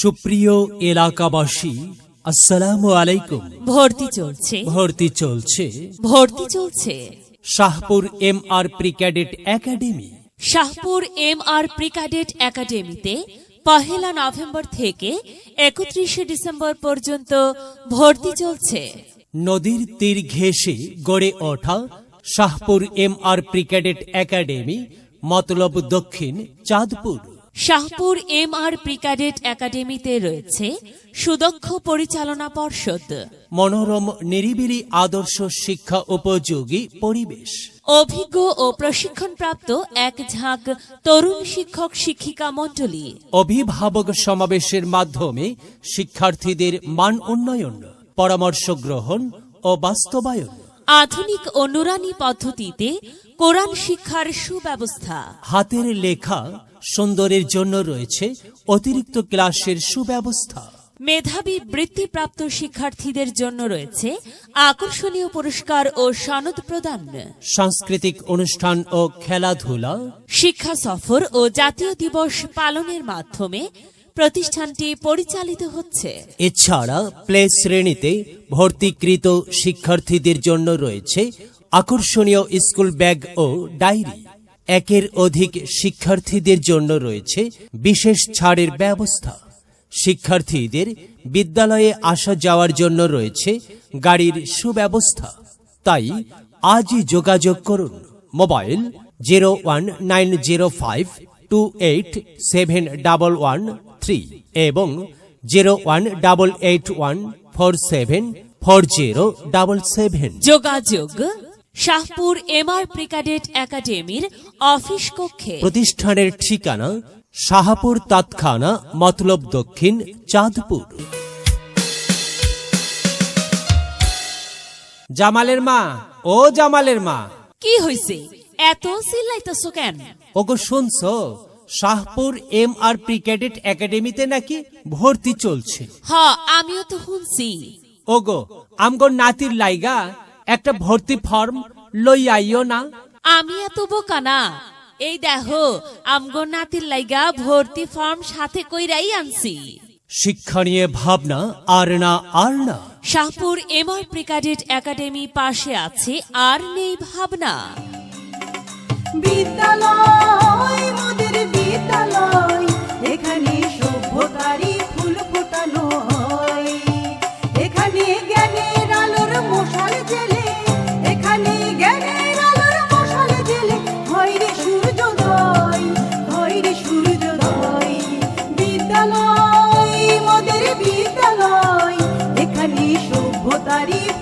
সুপ্রিয় এলাকাবাসী আসসালামু আলাইকুম। ভর্তি চলছে। ভর্তি চলছে। ভর্তি চলছে। Shahpur M R pre cadet academy. Shahpur M R pre cadet একাডেমিতে পহেলা নভেম্বর থেকে একত্রিশে ডিসেম্বর পর্যন্ত ভর্তি চলছে। নদীর তীর ঘেঁষে গড়ে ওঠা Shahpur M R pre cadet academy Matlab Dakshin Chandpur. Shahpur M R pre cadet একাডেমিতে রয়েছে সুদক্ষ পরিচালনা পর্ষদ। মনোরম নিরিবিলি আদর্শ শিক্ষা উপযোগী পরিবেশ। অভিজ্ঞ ও প্রশিক্ষণপ্রাপ্ত এক ঝাঁক তরুণ শিক্ষক শিক্ষিকা মণ্ডলী। অভিভাবক সমাবেশের মাধ্যমে শিক্ষার্থীদের মান উন্নয়ন পরামর্শ গ্রহণ ও বাস্তবায়ন। আধুনিক ও নুরানি পদ্ধতিতে কোরআন শিক্ষার সুব্যবস্থা। হাতের লেখা সুন্দরের জন্য রয়েছে অতিরিক্ত ক্লাসের সুব্যবস্থা। মেধাবী বৃত্তিপ্রাপ্ত শিক্ষার্থীদের জন্য রয়েছে আকর্ষণীয় পুরস্কার ও সনদ প্রদান। সাংস্কৃতিক অনুষ্ঠান ও খেলাধুলা। শিক্ষা সফর ও জাতীয় দিবস পালনের মাধ্যমে প্রতিষ্ঠানটি পরিচালিত হচ্ছে। এছাড়া প্লে শ্রেণীতে ভর্তিকৃত শিক্ষার্থীদের জন্য রয়েছে আকর্ষণীয় স্কুল ব্যাগ ও ডায়েরি। একের অধিক শিক্ষার্থীদের জন্য রয়েছে বিশেষ ছাড়ের ব্যবস্থা। শিক্ষার্থীদের বিদ্যালয়ে আসা যাওয়ার জন্য রয়েছে গাড়ির সুব্যবস্থা। তাই আজই যোগাযোগ করুন। Mobile zero one nine zero five two eight seven double one three এবং zero one double eight one four seven four double seven. যোগাযোগ শাহপুর এমআর প্রিকাডেট একাডেমির অফিস কক্ষে। প্রতিষ্ঠানের ঠিকানা শাহাপুর তাৎখানা মতলব দক্ষিণ চাঁদপুর। জামালের মা ও জামালের মা। কি হইছে? এত চিল্লাইতেছো কেন? ওগো শুনছো? Shahpur M R pre cadet একাডেমিতে নাকি ভর্তি চলছে। হ আমিও তো শুনছি। ওগো আমগো নাতির লাইগা একটা ভর্তি ফর্ম লই আইও না। আমি এত বোকা না। এই দেখো আমগো নাতির লাইগা ভর্তি ফর্ম সাথে কইরাই আনছি। শিক্ষা নিয়ে ভাবনা আর না আর না। শাহপুর এমআর প্রিকাডেট একাডেমি পাশে আছে আর নেই ভাবনা। বিদ্যালয় বিদ্যালয়